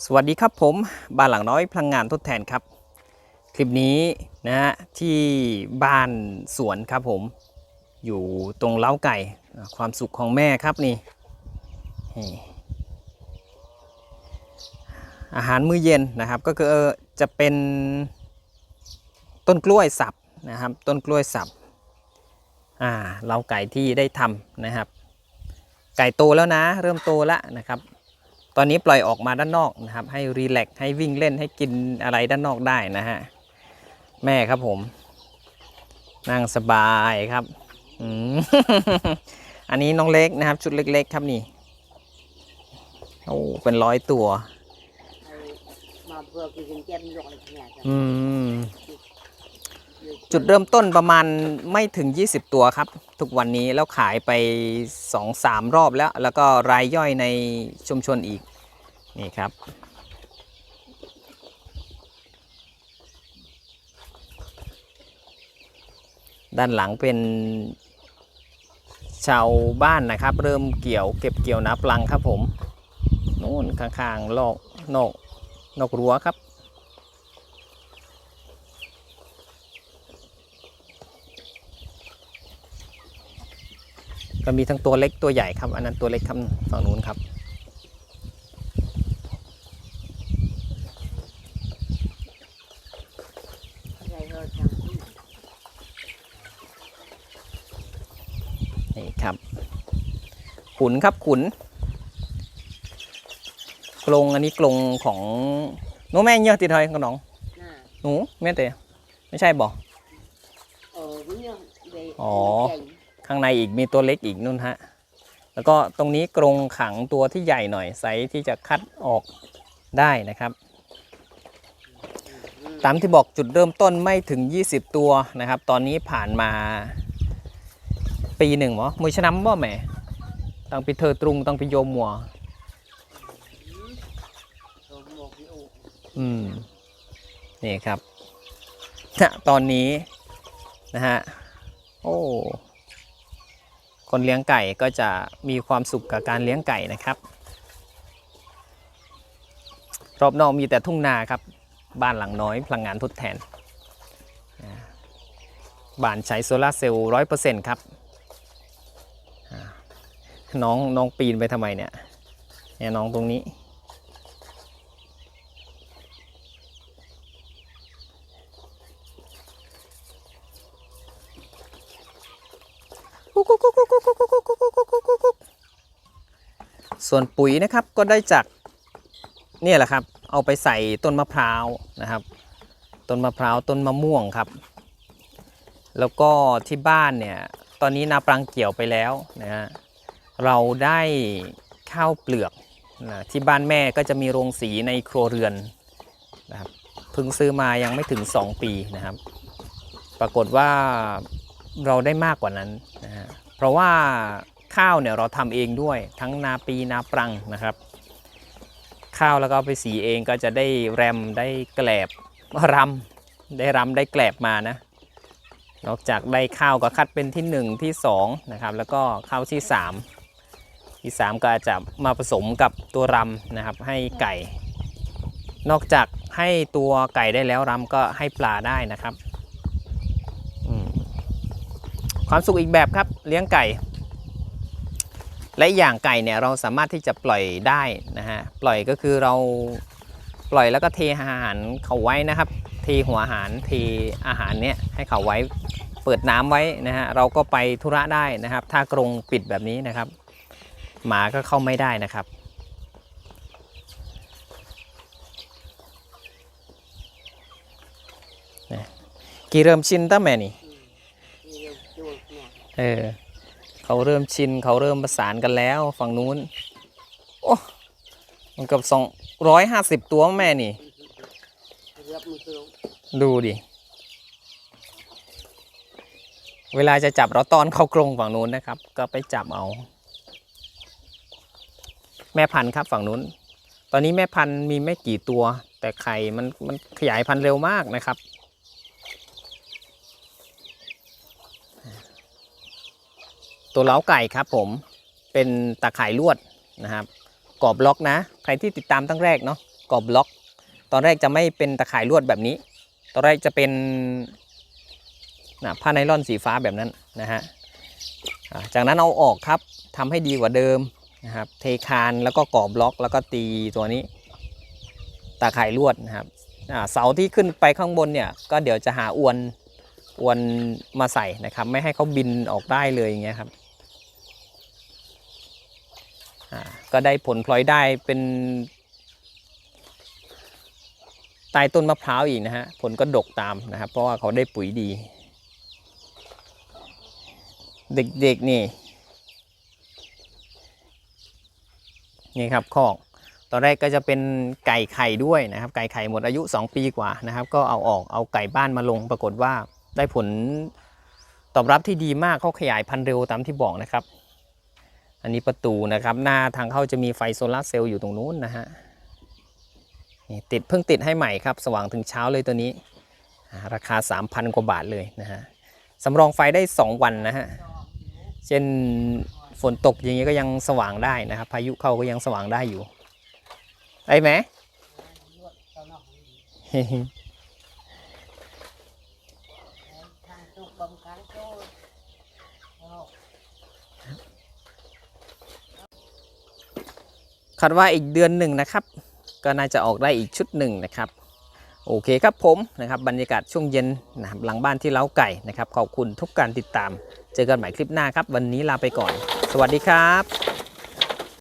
สวัสดีครับผมบ้านหลังน้อยพลังงานทดแทนครับ คลิปนี้นะฮะที่บ้านสวนครับผมอยู่ตรงเล้าไก่ความสุขของแม่ครับนี่นี่อาหารมื้อเย็นนะครับก็คือจะเป็นต้นกล้วยสับนะครับ ต้นกล้วยสับอ่าเล้าไก่ที่ได้ทำนะครับ ไก่โตแล้วนะ เริ่มโตแล้วนะครับ ตอนนี้ปล่อยออกมาด้านนอกนะครับ ให้รีแลกซ์ให้วิ่งเล่นให้กินอะไรด้านนอกได้นะฮะ แม่ครับผม นั่งสบายครับอืมอันนี้น้องเล็กนะครับ ชุดเล็ก ๆ ครับนี่โอ้เป็นร้อยตัว mà vừa จุดเริ่มต้นประมาณไม่ถึง 20 ตัวครับ ทุกวันนี้แล้วขายไป 2-3 รอบแล้ว แล้วก็รายย่อยในชุมชนอีก นี่ครับ ด้านหลังเป็นชาวบ้านนะครับ เริ่มเกี่ยวเก็บเกี่ยวนาปลังครับผมนู่นข้างๆลอกนอกนอกรั้วครับ ก็มีทั้งตัวเล็กตัวใหญ่ครับ อันนั้นตัวเล็กครับฝั่งนู้นครับ này hơi chẳng นี่ครับ ขุนครับขุนกรงอันนี้กรงของหนูแม่เยอะติดทอยกับน้อง nè หนูแม่เตะไม่ใช่บอก ờ đúng ข้างในอีกมีตัวเล็กอีกนู่นฮะ แล้วก็ตรงนี้กรงขังตัวที่ใหญ่หน่อยไซส์ที่จะคัดออกได้นะครับ ตามที่บอกจุดเริ่มต้นไม่ถึง 20 ตัวนะครับ ตอนนี้ผ่านมาปีหนึ่งหมอมือชน้ำบ่แหม่ต้องไปเธอตรุงต้องไปโยมมัวอืมนี่ครับ ตอนนี้นะฮะ โอ้ คนเลี้ยงไก่ก็จะมีความสุขกับการเลี้ยงไก่นะครับ รอบนอกมีแต่ทุ่งนาครับ บ้านหลังน้อยพลังงานทดแทน บ้านใช้โซลาร์เซลล์ร้อยเปอร์เซ็นต์ครับ น้องน้องปีนไปทำไมเนี่ยเนี่ยน้องตรงนี้ ส่วนปุ๋ยนะครับก็ได้จากเนี่ยแหละครับเอาไปใส่ต้นมะพร้าวนะครับ ต้นมะพร้าวต้นมะม่วงครับ แล้วก็ที่บ้านเนี่ยตอนนี้นาปรังเกี่ยวไปแล้วนะฮะเราได้ข้าวเปลือกนะที่บ้านแม่ก็จะมีโรงสีในครัวเรือนนะครับเพิ่งซื้อมายังไม่ถึง 2 ปีนะครับ ปรากฏว่าเราได้มากกว่านั้นนะฮะเพราะว่า ข้าวเนี่ยเราทำเองด้วย ทั้งนาปีนาปรังนะครับ ข้าวแล้วก็ไปสีเองก็จะได้แรมได้แกลบรำได้รำได้แกลบมานะนอกจากได้ข้าวก็คัดเป็นที่ 1 ที่ 2 นะครับ แล้วก็ข้าวที่ 3 ที่ 3 ก็จะมาผสมกับตัวรำนะครับ ให้ไก่ นอกจากให้ตัวไก่ได้แล้วรำก็ให้ปลาได้นะครับ ความสุขอีกแบบครับเลี้ยงไก่ และอีกอย่างไก่เนี่ยเราสามารถที่จะปล่อยได้นะฮะปล่อยก็คือเราปล่อยแล้วก็เทอาหารเขาไว้นะครับ เทหัวอาหารเทอาหารเนี่ยให้เขาไว้เปิดน้ำไว้นะฮะเราก็ไปธุระได้นะครับ ถ้ากรงปิดแบบนี้นะครับ หมาก็เข้าไม่ได้นะครับ กี่เริ่มชินตั้งแม่นี่ nhiều chuột nè เออ เขาเริ่มชินเขาเริ่มประสานกันแล้วฝั่งนู้น โอ้มันกับสองร้อยห้าสิบตัวแม่นี่ ดูดิ เวลาจะจับเราตอนเข้ากรงฝั่งนู้นนะครับ ก็ไปจับเอา แม่พันธุ์ครับฝั่งนู้น ตอนนี้แม่พันธุ์มีไม่กี่ตัว แต่ไข่มันมันขยายพันธุ์เร็วมากนะครับ ตัวเล้าไก่ครับผมเป็นตาข่ายลวดนะครับกรอบบล็อกนะ ใครที่ติดตามตั้งแรกเนาะกรอบบล็อก ตอนแรกจะไม่เป็นตะข่ายลวดแบบนี้ ตอนแรกจะเป็นนะผ้าไนล่อนสีฟ้าแบบนั้นนะฮะจากนั้นเอาออกครับทำให้ดีกว่าเดิมนะครับเทคานแล้วก็กรอบบล็อกแล้วก็ตีตัวนี้ตาข่ายลวดนะครับเสาที่ขึ้นไปข้างบนเนี่ยก็เดี๋ยวจะหาอวนอวนมาใส่นะครับ ไม่ให้เขาบินออกได้เลยอย่างเงี้ยครับ ก็ได้ผลพลอยได้เป็นใต้ต้นมะพร้าวอีกนะฮะผลก็ดกตามนะครับ เพราะว่าเขาได้ปุ๋ยดี เด็กๆนี่ นี่ครับคอกตอนแรกก็จะเป็นไก่ไข่ด้วยนะครับ ไก่ไข่หมดอายุ 2 ปีกว่านะครับ ก็เอาออกเอาไก่บ้านมาลงปรากฏว่าได้ผลตอบรับที่ดีมากเขาขยายพันธุ์เร็วตามที่บอกนะครับ อันนี้ประตูนะครับ หน้าทางเข้าจะมีไฟโซลาร์เซลล์อยู่ตรงนู้นนะฮะนี่ติดเพิ่งติดให้ใหม่ครับ สว่างถึงเช้าเลยตัวนี้อ่าราคา 3,000 กว่าบาทเลยนะฮะสำรองไฟได้ 2 วันนะฮะ เช่นฝนตกอย่างนี้ก็ยังสว่างได้นะครับ พายุเข้าก็ยังสว่างได้อยู่ได้ไหม ลวดตอนนอกทางตุกบำคังโจ้เอา คาดว่าอีกเดือนหนึ่งนะครับ ก็น่าจะออกได้อีกชุดหนึ่งนะครับ โอเคครับผมนะครับบรรยากาศช่วงเย็นนะครับหลังบ้านที่เล้าไก่นะครับ ขอบคุณทุกการติดตาม เจอกันใหม่คลิปหน้าครับ วันนี้ลาไปก่อน สวัสดีครับ